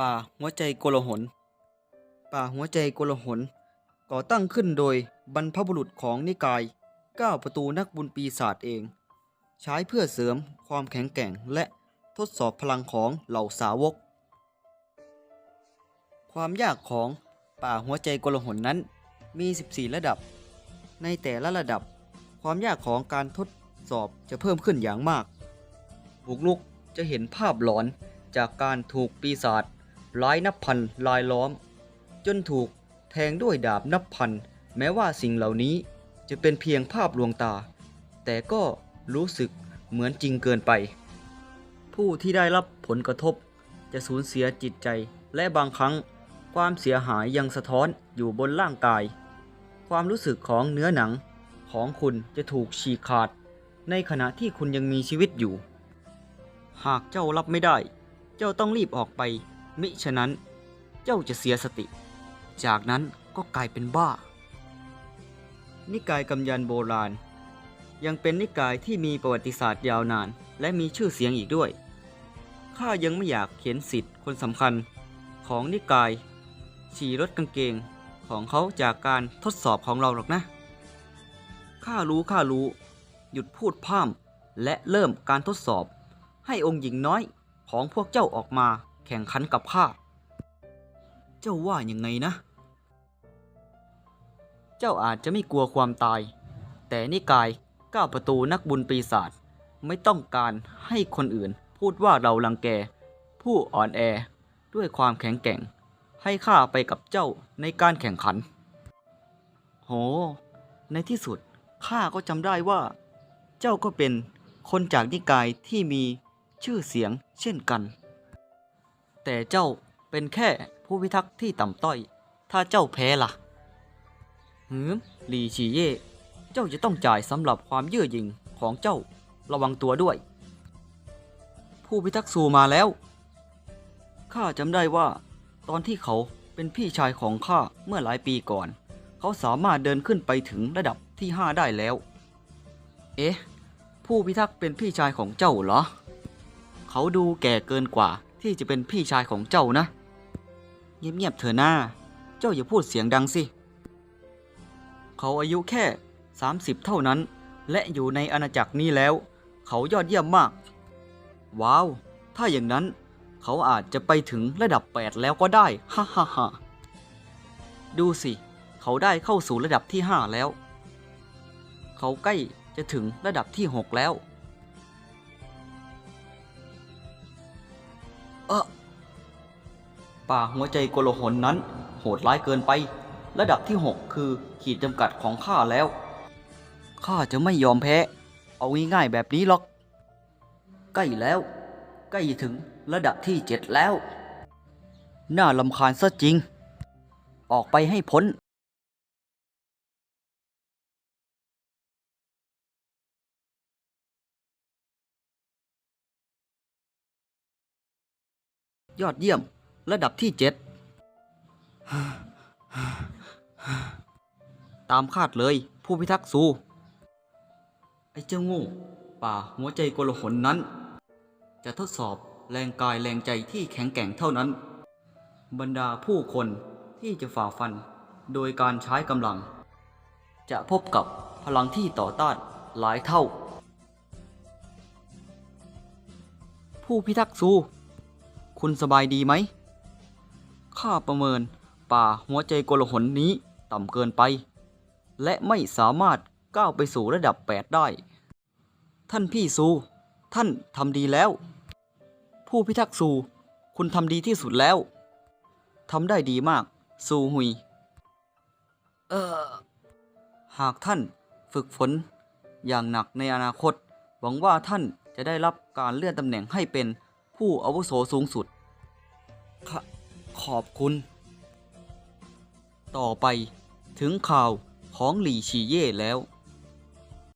ป่าหัวใจโกลาหล ป่าหัวใจโกลาหล ก่อตั้งขึ้นโดยบรรพบุรุษของนิกายก้าประตูนักบุญปีศาจเอง ใช้เพื่อเสริมความแข็งแกร่งและทดสอบพลังของเหล่าสาวก ความยากของป่าหัวใจโกลาหลนั้นมี 14 ระดับ ในแต่ละระดับ ความยากของการทดสอบจะเพิ่มขึ้นอย่างมากบุกลุกจะเห็นภาพหลอนจากการถูกปีศาจ ร้ายนับพันลายล้อม จนถูกแทงด้วยดาบนับพัน แม้ว่าสิ่งเหล่านี้จะเป็นเพียงภาพลวงตา แต่ก็รู้สึกเหมือนจริงเกินไป ผู้ที่ได้รับผลกระทบ จะสูญเสียจิตใจและบางครั้งความเสียหายยังสะท้อนอยู่บนร่างกาย ความรู้สึกของเนื้อหนังของคุณจะถูกฉีกขาด ในขณะที่คุณยังมีชีวิตอยู่ หากเจ้ารับไม่ได้ เจ้าต้องรีบออกไป มิฉะนั้นเจ้าจะเสียสติ จากนั้นก็กลายเป็นบ้า นิกายกำยันโบราณ ยังเป็นนิกายที่มีประวัติศาสตร์ยาวนาน และมีชื่อเสียงอีกด้วย ข้ายังไม่อยากเขียนสิทธิ์คนสำคัญของนิกายฉี่รถกางเกงของเขาจากการทดสอบของเราหรอกนะ ข้ารู้ข้ารู้ หยุดพูดพร่ำและเริ่มการทดสอบให้องค์หญิงน้อยของพวกเจ้าออกมา แข่งขันกับข้า เจ้าว่ายังไงนะ เจ้าอาจจะไม่กลัวความตาย แต่นิกายก้าประตูนักบุญปีศาจไม่ต้องการให้คนอื่นพูดว่าเราลังแก ผู้อ่อนแอด้วยความแข็งแกร่ง ให้ข้าไปกับเจ้าในการแข่งขัน โห ในที่สุดข้าก็จำได้ว่า เจ้าก็เป็นคนจากนิกายที่มีชื่อเสียงเช่นกัน แต่เจ้าเป็นแค่ผู้พิทักษ์ที่ต่ำต้อย ถ้าเจ้าแพ้ล่ะหืมหลีฉีเย่เจ้าจะต้องจ่ายสำหรับความเย่อหยิ่งของเจ้าระวังตัวด้วย ผู้พิทักษ์ซูมาแล้ว ข้าจำได้ว่า ตอนที่เขาเป็นพี่ชายของข้าเมื่อหลายปีก่อน เขาสามารถเดินขึ้นไปถึงระดับที่ห้าได้แล้ว เอ๊ะ ผู้พิทักษ์เป็นพี่ชายของเจ้าเหรอ เขาดูแก่เกินกว่า ที่จะเป็นพี่ชายของเจ้านะ เงียบๆเถอะหน้า เจ้าอย่าพูดเสียงดังสิ เขาอายุแค่ 30 เท่านั้น และอยู่ในอาณาจักรนี้แล้ว เขายอดเยี่ยมมาก ว้าว ถ้าอย่างนั้น เขาอาจจะไปถึงระดับ 8 แล้วก็ได้ ฮ่าฮ่าฮ่าดูสิ เขาได้เข้าสู่ระดับที่ 5 แล้ว เขาใกล้จะถึงระดับที่ 6 แล้ว เออป่าหัวใจโกลหลนั้น โหดร้ายเกินไป ระดับที่ 6 คือขีดจำกัดของข้าแล้ว ข้าจะไม่ยอมแพ้ เอาง่ายๆแบบนี้หรอก ใกล้แล้ว ใกล้ถึงระดับที่ 7 แล้ว น่าลำคาญซะจริง ออกไปให้พ้น ยอดเยี่ยม ระดับที่เจ็ดตามคาดเลย ผู้พิทักษ์ซู ไอ้เจ้าโง่ป่าหัวใจกลหลนั้น จะทดสอบแรงกายแรงใจที่แข็งแกร่งเท่านั้น บรรดาผู้คนที่จะฝ่าฟันโดยการใช้กำลัง จะพบกับพลังที่ต่อต้านหลายเท่า ผู้พิทักษ์ซู คุณสบายดีไหม ข้าประเมิน ป่าหัวใจโกลหลนี้ต่ำเกินไป และไม่สามารถก้าวไปสู่ระดับ 8 ได้ ท่านพี่ซู ท่านทำดีแล้ว ผู้พิทักษ์ซู คุณทำดีที่สุดแล้ว ทำได้ดีมาก ซูหุย เออ หากท่านฝึกฝนอย่างหนักในอนาคต หวังว่าท่านจะได้รับการเลื่อนตำแหน่งให้เป็น ผู้อาวุโสสูงสุดขขอบคุณ ต่อไปถึงข่าวของหลี่ชีเย่แล้ว